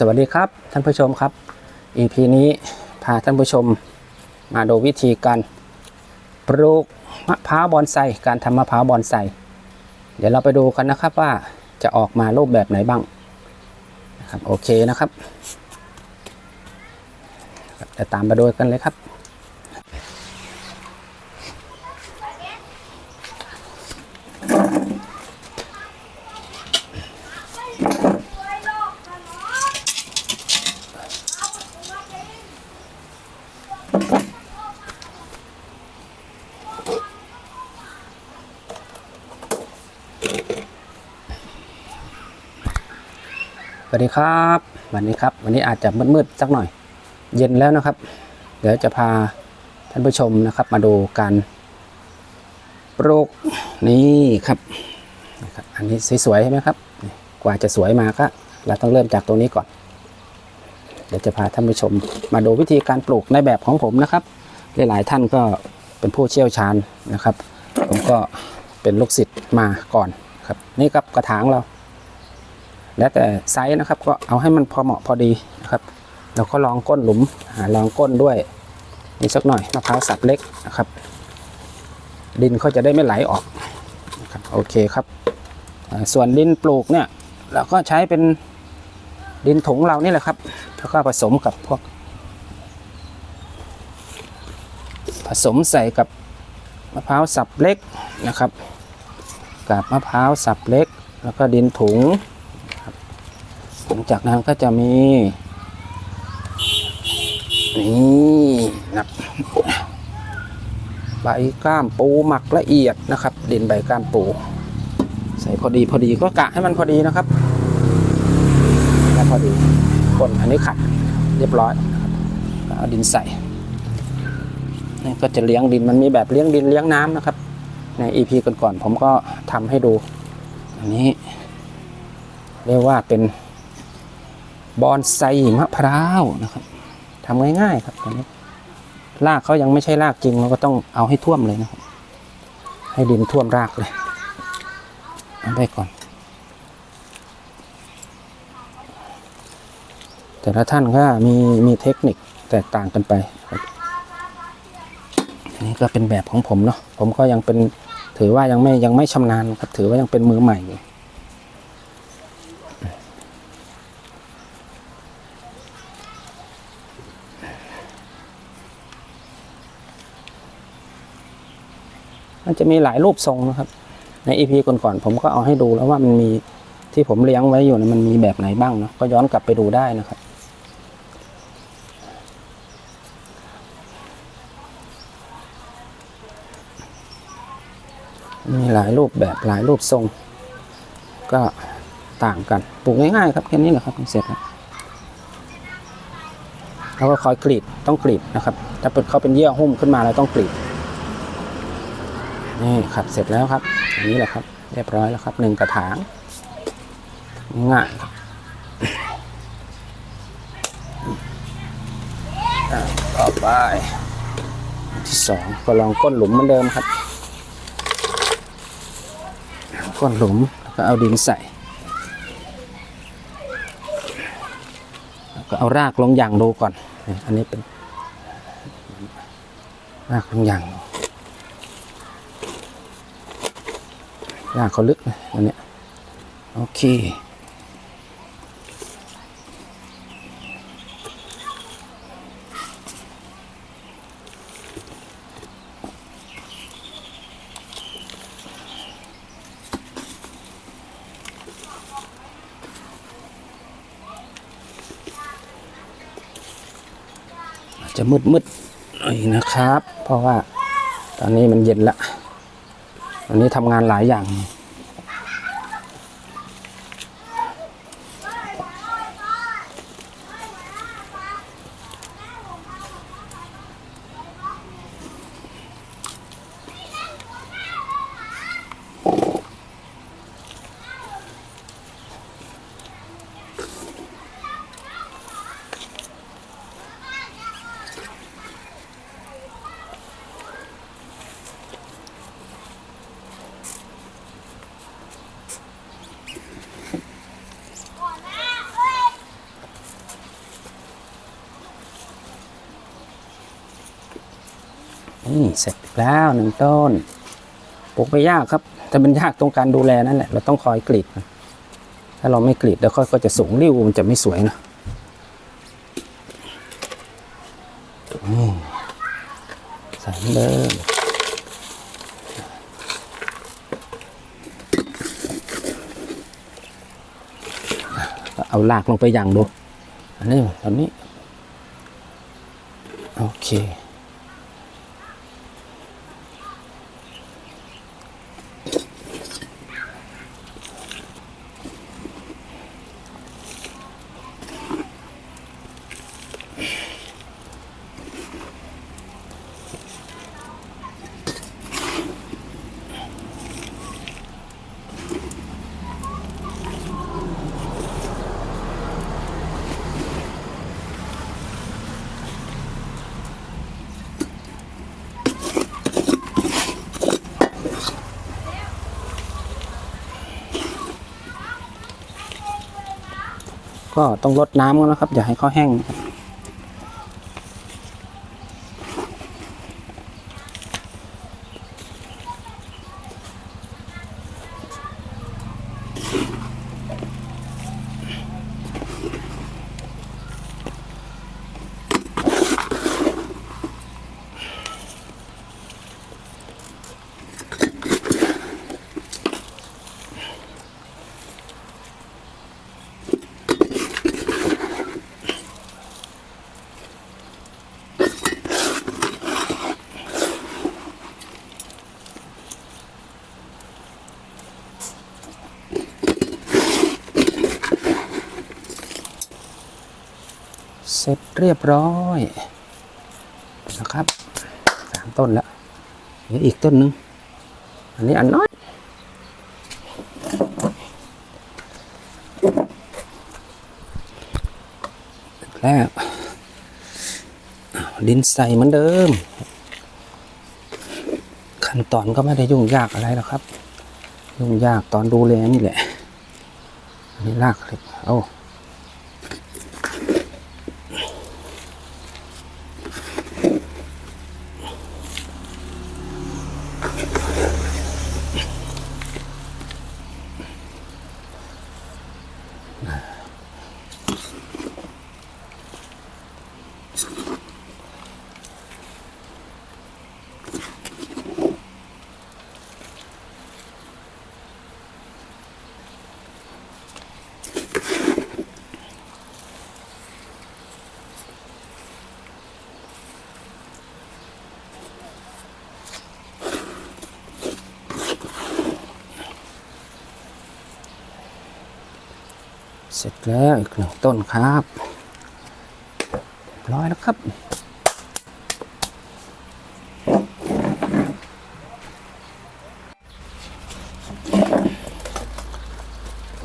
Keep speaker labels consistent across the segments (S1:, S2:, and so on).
S1: สวัสดีครับท่านผู้ชมครับ EP นี้พาท่านผู้ชมมาดูวิธีการปลูกมะพร้าวบอนไซการทำมะพร้าวบอนไซเดี๋ยวเราไปดูกันนะครับว่าจะออกมารูปแบบไหนบ้างนะครับโอเคนะครับจะตามมาดูกันเลยครับ วัสดีครับวันนี้ครับ วันนี้อาจจะมืดๆสักหน่อย เย็นแล้วนะครับ เดี๋ยวจะพาท่านผู้ชมนะครับ มาดูการปลูกนี่ครับอันนี้สวยๆใช่ไหมครับ กว่าจะสวยมาก็เราต้องเริ่มจากตรงนี้ก่อน เดี๋ยวจะพาท่านผู้ชม มาดูวิธีการปลูกในแบบของผมนะครับ หลายๆท่านก็เป็นผู้เชี่ยวชาญนะครับ ผมก็เป็นลูกศิษย์มาก่อนครับ นี่ครับกระถางเรา แล้วแต่ไซส์นะครับก็เอาให้มันพอเหมาะพอดีนะครับแล้วก็ลองก้นหลุมหาลองก้นด้วยนี่สักหน่อยมะพร้าวสับเล็กนะครับ ดินเขาจะได้ไม่ไหลออกนะครับโอเคครับ ส่วนดินปลูกเนี่ยเราก็ใช้เป็นดินถุงเรานี่แหละครับแล้วก็ผสมกับพวก ผสมใส่กับมะพร้าวสับเล็กนะครับ กับมะพร้าวสับเล็ก แล้วก็ดินถุง หลังจากนั้นก็จะมี นี่นะใบก้ามปูหมักละเอียดนะครับดินใบก้ามปู ใส่พอดีพอดีก็กะให้มันพอดีนะครับแล้วพอดีก้นอันนี้ขัดเรียบร้อยเอาดินใส่นี่ก็จะเลี้ยงดินมันมีแบบเลี้ยงดินเลี้ยงน้ำนะครับ ใน EP ก่อนๆผมก็ทำให้ดู อันนี้ เรียกว่าเป็น บอนไซมะพร้าวนะครับทำง่ายๆครับตัวนี้รากเขายังไม่ใช่รากจริงเราก็ต้องเอาให้ท่วมเลยนะครับ ให้ดินท่วมรากเลยเอาไปก่อน แต่ละท่านก็มีมีเทคนิคแตกต่างกันไปอันนี้ก็เป็นแบบของผมเนาะผมก็ยังเป็นถือว่ายังไม่ยังไม่ชำนาญครับถือว่ายังเป็นมือใหม่อยู่ มันจะมีหลายรูปทรงนะครับ ในอีพีก่อนๆผมก็เอาให้ดูแล้วว่ามันมีที่ผมเลี้ยงไว้อยู่นะมันมีแบบไหนบ้างเนาะก็ย้อนกลับไปดูได้นะครับ มีหลายรูปแบบหลายรูปทรง ก็ต่างกันปลูกง่ายๆครับแค่นี้แหละครับเสร็จแล้วแล้วก็คอยกรีดต้องกรีดนะครับ ถ้าเป็นเขาเป็นเยื่อหุ้มขึ้นมาเราต้องกรีด นี่ครับเสร็จแล้วครับอันนี้แหละครับ เรียบร้อยแล้วครับหนึ่งกระถางง่ายครับอะต่อไปที่สองก็ลองก้นหลุมเหมือนเดิมครับ ก้นหลุมแล้วก็เอาดินใส่แล้วก็เอารากลงอย่างดูก่อน อันนี้เป็นรากลงอย่าง รากเขาลึกนะอันนี้โอเคจะมืดมืดๆหน่อยนะครับ เพราะว่าตอนนี้มันเย็นละ อันนี้ทำงานหลายอย่าง นี่เสร็จแล้วหนึ่งต้นปลูกไม่ยากครับ แต่มันยากตรงการดูแลนั่นแหละเราต้องคอยกรีดถ้าเราไม่กรีดแล้วค่อยก็จะสูงริ้วมันจะไม่สวยนะใส่เหมือนเดิมเอาลากลงไปอย่างดูอันนี้ตอนนี้ โอเค ก็ต้องลดน้ำกันนะครับอย่าให้เขาแห้งนะครับ ร็จเรียบร้อยนะครับสามต้นแล้วเหลืออีกต้นหนึ่งอันนี้อันน้อยแล้วดินใส่เหมือนเดิม ขั้นตอนก็ไม่ได้ยุ่งยากอะไรหรอกครับ ยุ่งยากตอนดูแลนี่แหละนนี้ลากเลยเอา เสร็จแล้วอีกหนึ่งต้นครับเรียบร้อยแล้วครับ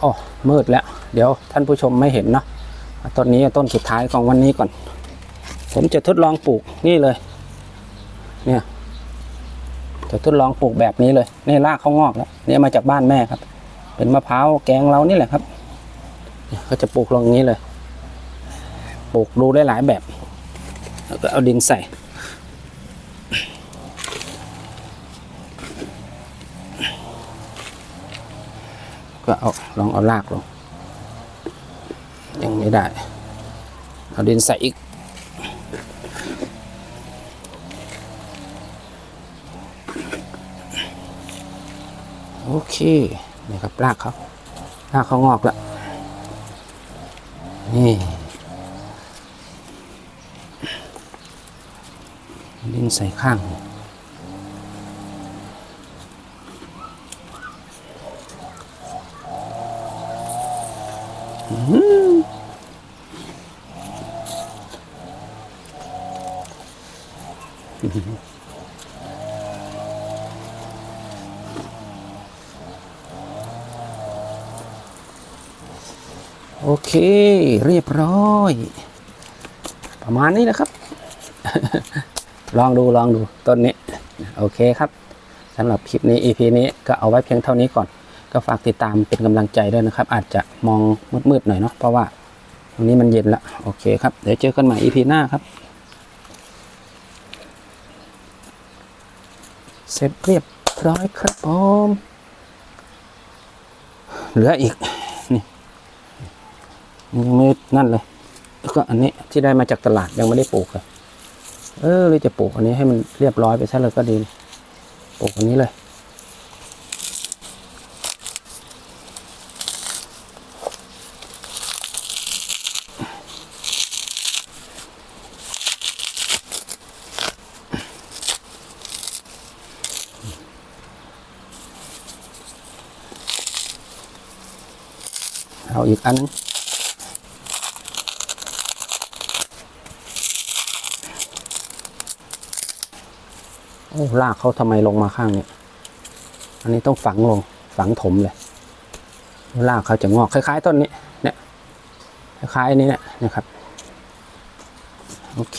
S1: โอ้มืดแล้ว เดี๋ยวท่านผู้ชมไม่เห็นเนาะต้นนี้ต้นสุดท้ายของวันนี้ก่อน ผมจะทดลองปลูกนี่เลย เนี่ยจะทดลองปลูกแบบนี้เลยนี่รากเขางอกแล้วเนี่ยมาจากบ้านแม่ครับ เป็นมะพร้าวแกงเรานี่แหละครับ ก็จะปลูกลงอย่างนี้เลยปลูกดูได้หลายแบบ แล้วก็เอาดินใส่ ก็เอาลองเอารากลง ยังไม่ได้ เอาดินใส่อีกโอเคนี่ครับรากเขารากเขางอกแล้ว นี่ดินใส่ข้างอื้อ เค เรียบร้อย ประมาณนี้นะครับ ลองดูลองดูต้นนี้ โอเคครับสำหรับคลิปนี้ EP นี้ก็เอาไว้เพียงเท่านี้ก่อน ก็ฝากติดตามเป็นกำลังใจด้วยนะครับ อาจจะมองมืดๆหน่อยเนาะเพราะว่าตรงนี้มันเย็นละโอเคครับ เดี๋ยวเจอกันใหม่ EP หน้าครับเสร็จเรียบร้อยครับผมเหลืออีก ยังไม่นั่นเลย แล้วก็อันนี้ที่ได้มาจากตลาดยังไม่ได้ปลูกเลยเออเลยจะปลูกอันนี้ให้มันเรียบร้อยไปซะเลยก็ดี ปลูกอันนี้เลยเอาอีกอันนึง โอ้ลากเขาทำไมลงมาข้างนี้อันนี้ต้องฝังลงฝังถมเลยลากเขาจะงอกคล้ายๆต้นนี้เนี่ยคล้ายๆอันนี้เนี่ยนะครับ โอเค